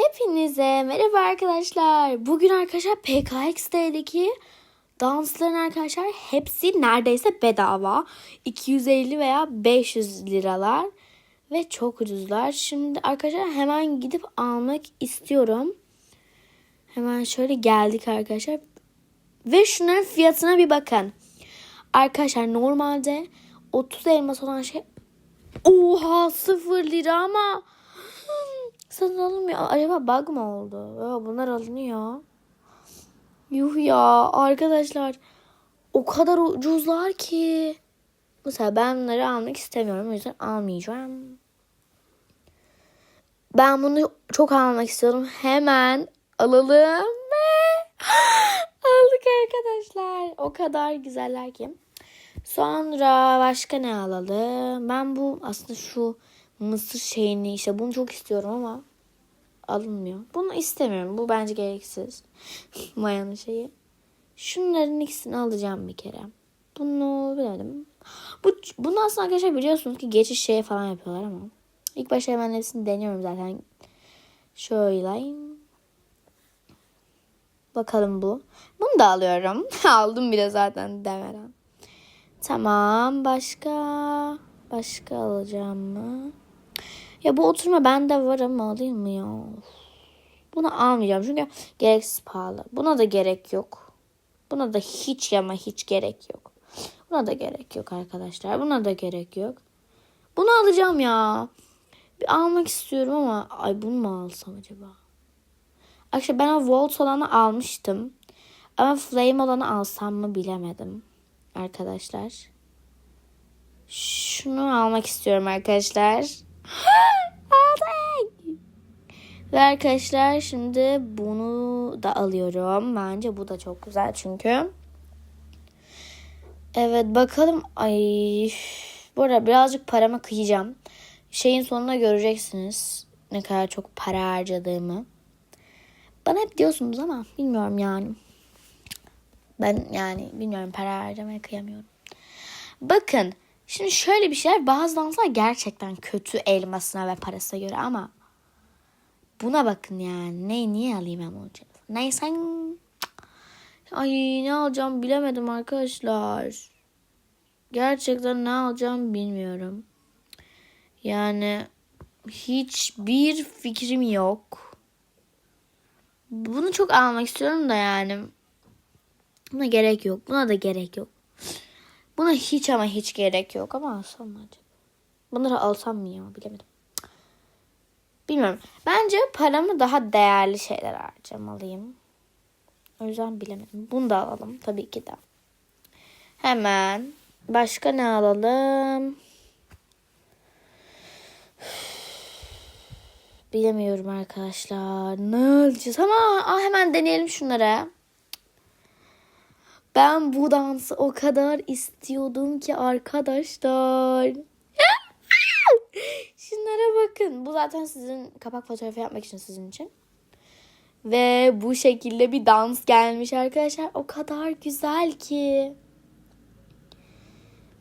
Hepinize merhaba arkadaşlar. Bugün arkadaşlar PKX'deki dansların arkadaşlar hepsi neredeyse bedava. 250 veya 500 liralar ve çok ucuzlar. Şimdi arkadaşlar hemen gidip almak istiyorum. Hemen şöyle geldik arkadaşlar. Ve şunların fiyatına bir bakın. Arkadaşlar normalde 30 elmas olan şey Oha 0 lira ama Satın alınmıyor. Acaba bug mı oldu? Ya bunlar alınıyor. Yuh ya arkadaşlar. O kadar ucuzlar ki. Mesela ben bunları almak istemiyorum. O yüzden almayacağım. Ben bunu çok almak istiyorum. Hemen alalım ve aldık arkadaşlar. O kadar güzeller ki. Sonra başka ne alalım? Ben bu aslında şu mısır şeyini işte bunu çok istiyorum ama alınmıyor. Bunu istemiyorum. Bu bence gereksiz. Mayanın şeyi. Şunların ikisini alacağım bir kere. Bunu bilelim. Bu, bunu aslında arkadaşlar biliyorsunuz ki geçiş şeye falan yapıyorlar ama. İlk başta hemen hepsini deniyorum zaten. Şöyle. Bakalım bu. Bunu da alıyorum. Aldım bile zaten demeden. Tamam. Başka başka alacağım mı? Ya bu oturma bende var ama alayım mı ya? Bunu almayacağım çünkü gereksiz pahalı. Buna da gerek yok. Buna da hiç ama hiç gerek yok. Buna da gerek yok arkadaşlar. Buna da gerek yok. Bunu alacağım ya. Bir almak istiyorum ama ay bunu mu alsam acaba? Arkadaşlar ben o Volt olanı almıştım. Ama Flame olanı alsam mı bilemedim. Arkadaşlar. Şunu almak istiyorum arkadaşlar. Ve arkadaşlar şimdi bunu da alıyorum. Bence bu da çok güzel çünkü. Evet bakalım. Ay bu arada birazcık parama kıyacağım. Şeyin sonunda göreceksiniz ne kadar çok para harcadığımı. Bana hep diyorsunuz ama bilmiyorum yani. Ben yani bilmiyorum para harcamaya kıyamıyorum. Bakın Şimdi şöyle bir şeyler bazı danslar gerçekten kötü elmasına ve parasına göre ama buna bakın yani. Ne niye alayım emoji? Neyse. Ay ne alacağım bilemedim arkadaşlar. Gerçekten ne alacağım bilmiyorum. Yani hiçbir fikrim yok. Bunu çok almak istiyorum da yani. Buna gerek yok. Buna da gerek yok. Buna hiç ama hiç gerek yok ama alsam mı acaba? Bunları alsam mı ya bilemedim. Bilmiyorum. Bence paramı daha değerli şeyler harcamalıyım. O yüzden bilemedim. Bunu da alalım tabii ki de. Hemen. Başka ne alalım? Bilemiyorum arkadaşlar. Ne alacağız? Ama aa, hemen deneyelim şunları. Ben bu dansı o kadar istiyordum ki arkadaşlar. Bakın. Bu zaten sizin kapak fotoğrafı yapmak için sizin için. Ve bu şekilde bir dans gelmiş arkadaşlar. O kadar güzel ki.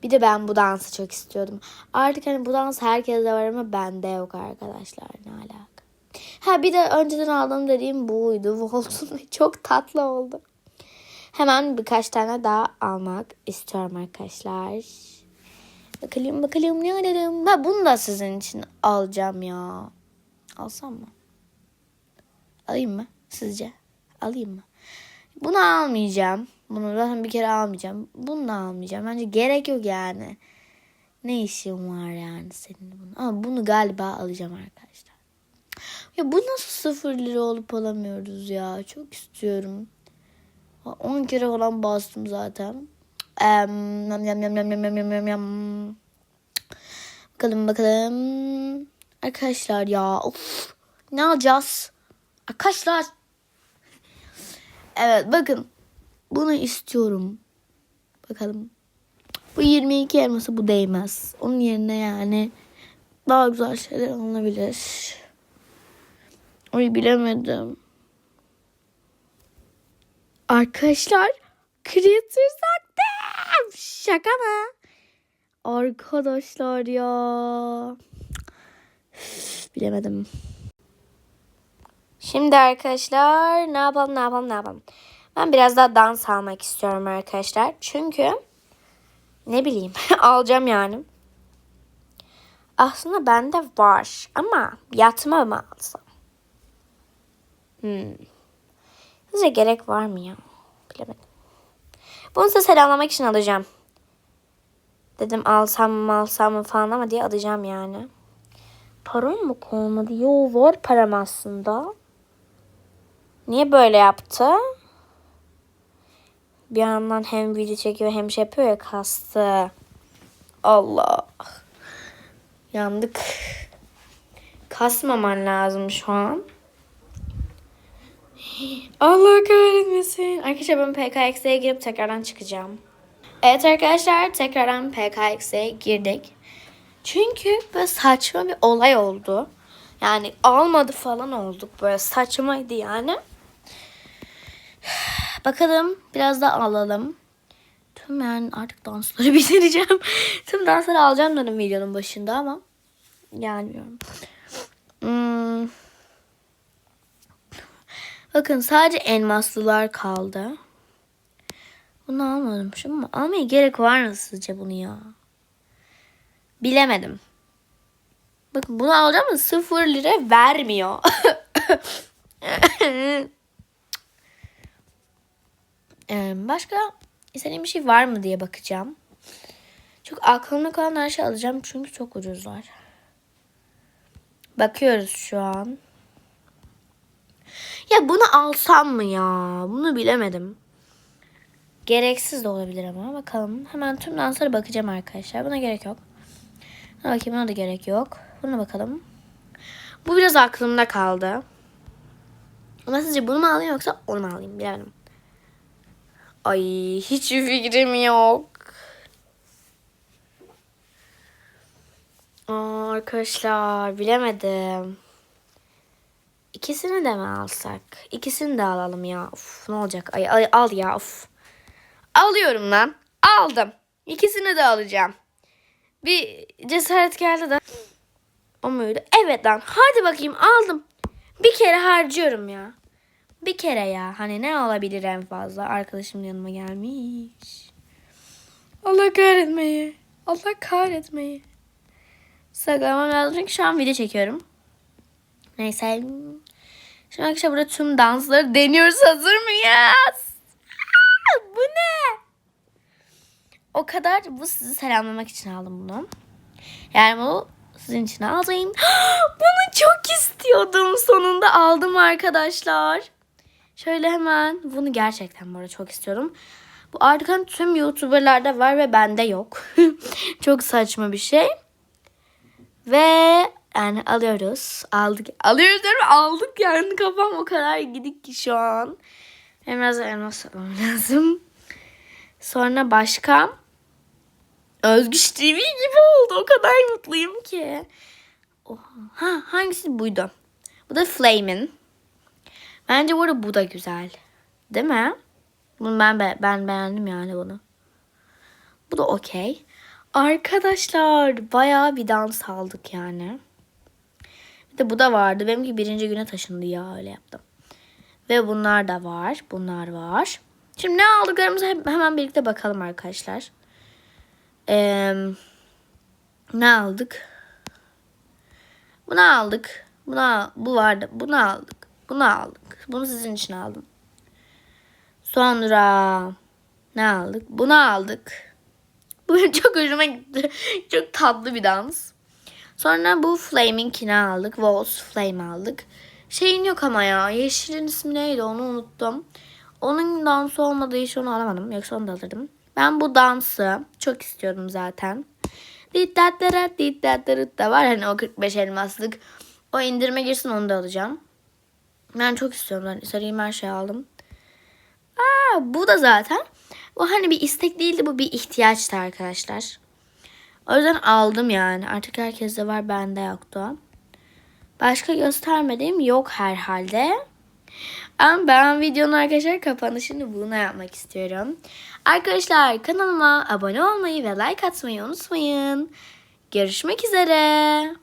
Bir de ben bu dansı çok istiyordum. Artık hani bu dans herkeste var ama bende yok arkadaşlar. Ne alaka? Ha bir de önceden aldığım dediğim buydu. Volt'un çok tatlı oldu. Hemen birkaç tane daha almak istiyorum arkadaşlar. Bakalım bakalım ne alalım. Ha bunu da sizin için alacağım ya. Alsam mı? Alayım mı sizce? Alayım mı? Bunu almayacağım. Bunu zaten bir kere almayacağım. Bunu da almayacağım. Bence gerek yok yani. Ne işim var yani senin bunu. Ama bunu galiba alacağım arkadaşlar. Ya bu nasıl sıfır lira olup alamıyoruz ya. Çok istiyorum. 10 kere falan bastım zaten. Um, yam, yam, yam, yam, yam, yam, yam. Bakalım bakalım. Arkadaşlar ya of. Ne alacağız? Arkadaşlar. Evet bakın. Bunu istiyorum. Bakalım. Bu 22 elması bu değmez. Onun yerine yani daha güzel şeyler alınabilir. Oy bilemedim. Arkadaşlar Creatures'dan Şaka mı? Arkadaşlar ya. Bilemedim. Şimdi arkadaşlar ne yapalım ne yapalım ne yapalım. Ben biraz daha dans almak istiyorum arkadaşlar. Çünkü ne bileyim alacağım yani. Aslında bende var ama yatma mı alsam? Hmm. Sizce gerek var mı ya? Bilemedim. Bunu size selamlamak için alacağım. Dedim alsam mı alsam mı falan ama diye alacağım yani. Param mı kalmadı? Yo var param aslında. Niye böyle yaptı? Bir yandan hem video çekiyor hem şey yapıyor ya kastı. Allah. Yandık. Kasmaman lazım şu an. Allah kahretmesin. Arkadaşlar ben PKX'e girip tekrardan çıkacağım. Evet arkadaşlar tekrardan PKX'e girdik. Çünkü böyle saçma bir olay oldu. Yani almadı falan olduk. Böyle saçmaydı yani. Bakalım biraz da alalım. Tüm yani artık dansları bitireceğim. Tüm dansları alacağım dedim videonun başında ama gelmiyorum. Hmm. Bakın sadece elmaslılar kaldı. Bunu almadım şu mu? Almaya gerek var mı sizce bunu ya? Bilemedim. Bakın bunu alacağım ama sıfır lira vermiyor. Başka istediğim bir şey var mı diye bakacağım. Çok aklımda kalan her şeyi alacağım çünkü çok ucuzlar. Bakıyoruz şu an. Ya bunu alsam mı ya? Bunu bilemedim. Gereksiz de olabilir ama bakalım. Hemen tüm danslara bakacağım arkadaşlar. Buna gerek yok. Buna bakayım buna da gerek yok. Buna bakalım. Bu biraz aklımda kaldı. Ama sizce bunu mu alayım yoksa onu mu alayım bilemedim. Ay hiçbir fikrim yok. Aa, arkadaşlar bilemedim. İkisini de mi alsak? İkisini de alalım ya. Uf, ne olacak? Ay, ay al ya. Uf. Alıyorum lan. Aldım. İkisini de alacağım. Bir cesaret geldi de. O muydu? Evet lan. Hadi bakayım aldım. Bir kere harcıyorum ya. Bir kere ya. Hani ne olabilir en fazla? Arkadaşım yanıma gelmiş. Allah kahretmeyi. Allah kahretmeyi. Saklamam lazım çünkü şu an video çekiyorum. Neyse. Şimdi arkadaşlar burada tüm dansları deniyoruz. Hazır mıyız? Aa, bu ne? O kadar bu sizi selamlamak için aldım bunu. Yani bu sizin için aldım. Bunu çok istiyordum. Sonunda aldım arkadaşlar. Şöyle hemen bunu gerçekten bu arada çok istiyorum. Bu artık tüm YouTuber'larda var ve bende yok. çok saçma bir şey. Ve yani alıyoruz. Aldık. Alıyoruz diyorum aldık yani kafam o kadar gidik ki şu an. Hem biraz elmas yapmam lazım. Sonra başka Özgüç TV gibi oldu. O kadar mutluyum ki. Oha. Ha hangisi buydu? Bu da Flamin. Bence bu bu da güzel. Değil mi? Bunu ben be ben beğendim yani bunu. Bu da okey. Arkadaşlar bayağı bir dans aldık yani. De bu da vardı. Benimki birinci güne taşındı ya öyle yaptım. Ve bunlar da var. Bunlar var. Şimdi ne aldıklarımızı hemen birlikte bakalım arkadaşlar. Ee, ne aldık? Bunu aldık. Buna, bu vardı. Bunu aldık. Bunu aldık. Bunu sizin için aldım. Sonra ne aldık? Bunu aldık. Bu çok hoşuma gitti. Çok tatlı bir dans. Sonra bu Flaming'ini aldık. Waltz Flame aldık. Şeyin yok ama ya. Yeşilin ismi neydi onu unuttum. Onun dansı olmadığı için onu alamadım. Yoksa onu da alırdım. Ben bu dansı çok istiyordum zaten. da var hani o 45 elmaslık. O indirime girsin onu da alacağım. Ben çok istiyorum. Ben sarayım her şeyi aldım. Aa, bu da zaten. Bu hani bir istek değildi bu bir ihtiyaçtı arkadaşlar. O yüzden aldım yani. Artık herkeste var bende yoktu. Başka göstermediğim yok herhalde. Ama ben videonun arkadaşlar kapanışını buna yapmak istiyorum. Arkadaşlar kanalıma abone olmayı ve like atmayı unutmayın. Görüşmek üzere.